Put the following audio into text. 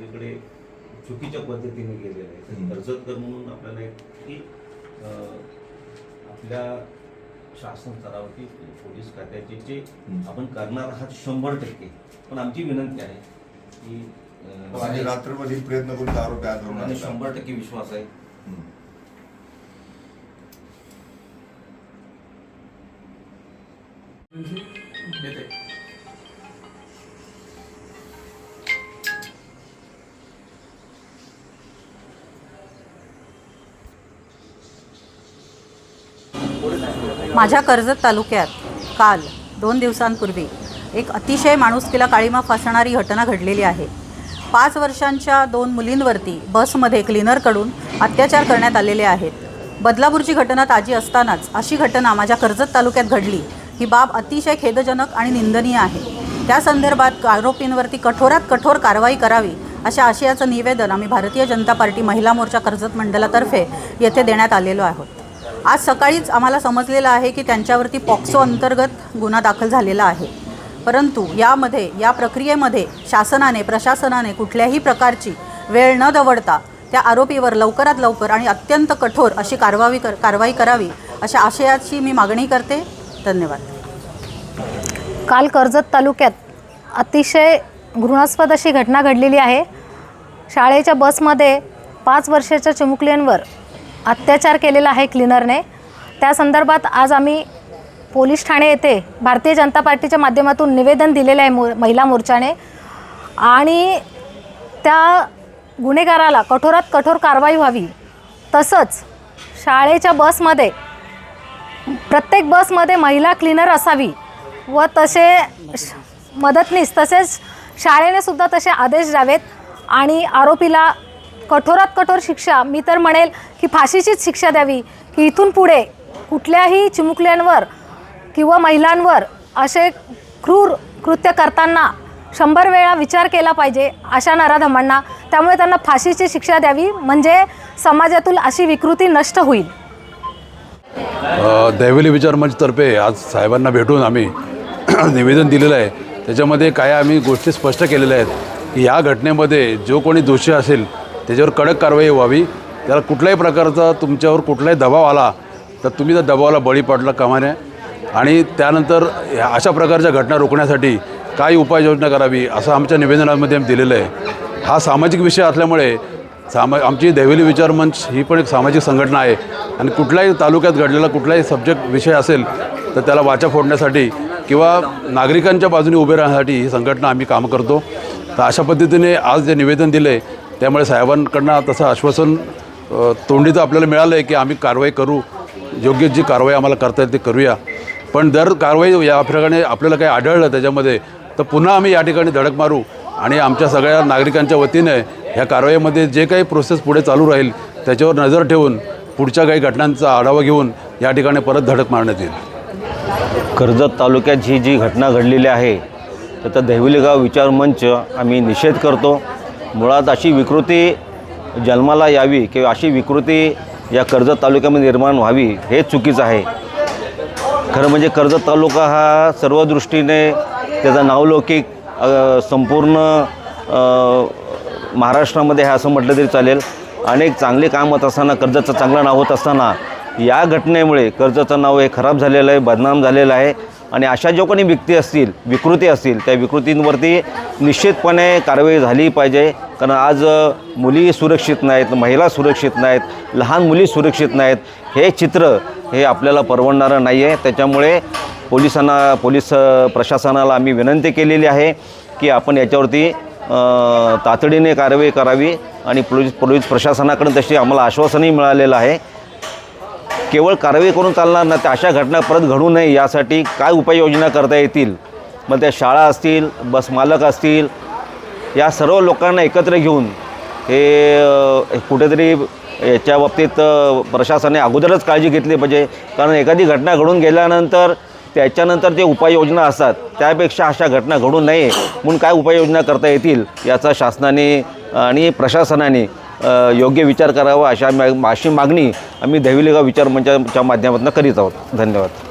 दुसरीकडे चुकीच्या पद्धतीने गेलेलं आहे तर. कर्जतकर म्हणून आपल्याला एक की आपल्या शासन स्तरावरती पोलीस खात्याचे जे. आपण करणार आहात शंभर टक्के पण आमची विनंती आहे की आणि रात्रभर ही प्रयत्न करून आरोपी. शंभर टक्के विश्वास आहे हम्म. माझ्या कर्जत तालुक्यात काल दोन दिवसांपूर्वी एक अतिशय माणुसकीला काळीमा फासणारी घटना घडलेली आहे. पाच वर्षांच्या दोन मुलींवरती बसमध्ये क्लिनरकडून अत्याचार करण्यात आलेले आहेत. बदलापूरची घटना ताजी असतानाच अशी घटना माझ्या कर्जत तालुक्यात घडली. ही बाब अतिशय खेदजनक आणि निंदनीय आहे. त्या संदर्भात आरोपींवरती कठोरात कठोर कारवाई करावी अशा आशयाचं निवेदन आम्ही भारतीय जनता पार्टी महिला मोर्चा कर्जत मंडळातर्फे येथे देण्यात आलेलो आहोत. आज सकाळीच आम्हाला समजलेलं आहे की त्यांच्यावरती पॉक्सो अंतर्गत गुन्हा दाखल झालेला आहे. परंतु यामध्ये या प्रक्रियेमध्ये शासनाने प्रशासनाने कुठल्याही प्रकारची वेळ न दवडता त्या आरोपीवर लवकरात लवकर आणि अत्यंत कठोर अशी कारवाई कर कारवाई करावी अशा आशयाची मी मागणी करते. धन्यवाद. काल कर्जत तालुक्यात अतिशय घृणास्पद अशी घटना घडलेली आहे. शाळेच्या बसमध्ये पाच वर्षाच्या चिमुकल्यांवर अत्याचार केलेला आहे क्लिनरने. त्या संदर्भात आज आम्ही पोलीस ठाणे येथे भारतीय जनता पार्टीच्या माध्यमातून निवेदन दिलेलं आहे मो महिला मोर्चाने. आणि त्या गुन्हेगाराला कठोरात कठोर कारवाई व्हावी. तसंच शाळेच्या बसमध्ये प्रत्येक बसमध्ये महिला क्लीनर असावी व तसे श- मदतनीस तसेच शाळेने सुद्धा तसे आदेश द्यावेत. आणि आरोपीला कठोरात कठोर शिक्षा. मी तर म्हणेल की फाशीचीच शिक्षा द्यावी. की इथून पुढे कुठल्याही चिमुकल्यांवर किंवा महिलांवर असे क्रूर कृत्य करताना शंभर वेळा विचार केला पाहिजे अशा नराधमांना. त्यामुळे त्यांना फाशीची शिक्षा द्यावी. म्हणजे समाजातून अशी विकृती नष्ट होईल. दैवली विचार मंचतर्फे आज साहेबांना भेटून आम्ही निवेदन दिलेलं आहे. त्याच्यामध्ये काय आम्ही गोष्टी स्पष्ट केलेल्या आहेत की या घटनेमध्ये जो कोणी दोषी असेल त्याच्यावर कडक कारवाई व्हावी. त्याला कुठल्याही प्रकारचा तुमच्यावर कुठलाही दबाव आला तर तुम्ही त्या दबावाला बळी पडला कामाने. आणि त्यानंतर ह्या अशा प्रकारच्या घटना रोखण्यासाठी काय उपाययोजना करावी असं आमच्या निवेदनामध्ये आम्ही दिलेलं आहे. हा सामाजिक विषय असल्यामुळे सामा आमची दैवली विचार मंच ही पण एक सामाजिक संघटना आहे. आणि कुठल्याही तालुक्यात घडलेला कुठलाही सब्जेक्ट विषय असेल तर त्याला वाचा फोडण्यासाठी किंवा नागरिकांच्या बाजूने उभे राहण्यासाठी ही संघटना आम्ही काम करतो. तर अशा पद्धतीने आज जे निवेदन दिलं आहे त्यामुळे साहेबांकडनं तसं आश्वासन तोंडीचं आपल्याला मिळालं आहे की आम्ही कारवाई करू. योग्य जी कारवाई आम्हाला करता येईल ती करूया. पण जर कारवाई या प्रकारे आपल्याला काही आढळलं त्याच्यामध्ये तर पुन्हा आम्ही या ठिकाणी धडक मारू आणि आमच्या सगळ्या नागरिकांच्या वतीने ह्या कारवाईमध्ये जे काही प्रोसेस पुढे चालू राहील त्याच्यावर नजर ठेवून पुढच्या काही घटनांचा आढावा घेऊन या ठिकाणी परत धडक मारण्यात येईल. कर्जत तालुक्यात ही जी घटना घडलेली आहे तर त्या दहिवलीगाव विचार मंच आम्ही निषेध करतो. मुळात अशी विकृती जन्माला यावी किंवा अशी विकृती या कर्जत तालुक्यामध्ये निर्माण व्हावी हे चुकीचं आहे. खरं म्हणजे कर्जत तालुका हा सर्व दृष्टीने त्याचा नावलौकिक संपूर्ण महाराष्ट्रामध्ये आहे असं म्हटलं तरी चालेल. अनेक चांगले काम होत असताना कर्जतचं चांगलं नाव होत असताना या घटनेमुळे कर्जाचं नाव हे खराब झालेलं आहे बदनाम झालेलं आहे. आणि अशा जो कोणी व्यक्ती असतील विकृती असतील त्या विकृतींवरती निश्चितपणे कारवाई झाली पाहिजे. कारण आज मुली सुरक्षित नाहीत महिला सुरक्षित नाहीत लहान मुली सुरक्षित नाहीत हे चित्र हे आपल्याला परवडणारं नाही आहे त्याच्यामुळे पोलिसांना पोलीस प्रशासनाला आम्ही विनंती केलेली आहे की आपण याच्यावरती तातडीने कारवाई करावी आणि पोलीस पोलीस प्रशासनाकडून तशी आम्हाला आश्वासनही मिळालेलं आहे. केवळ कारवाई करून चालणार ना त्या अशा घटना परत घडू नये यासाठी काय उपाययोजना करता येतील? मग त्या शाळा असतील बस मालक असतील या सर्व लोकांना एकत्र घेऊन हे कुठेतरी याच्या बाबतीत प्रशासनाने अगोदरच काळजी घेतली पाहिजे. कारण एखादी घटना घडून गेल्यानंतर त्याच्यानंतर जे उपाययोजना असतात त्यापेक्षा अशा घटना घडू नये म्हणून काय उपाययोजना करता येतील याचा शासनाने आणि प्रशासनाने योग्य विचार करावा अशा मा- अशी मागणी आम्ही दहिवलेगाव विचार मंचाच्या माध्यमातून करीत आहोत. धन्यवाद.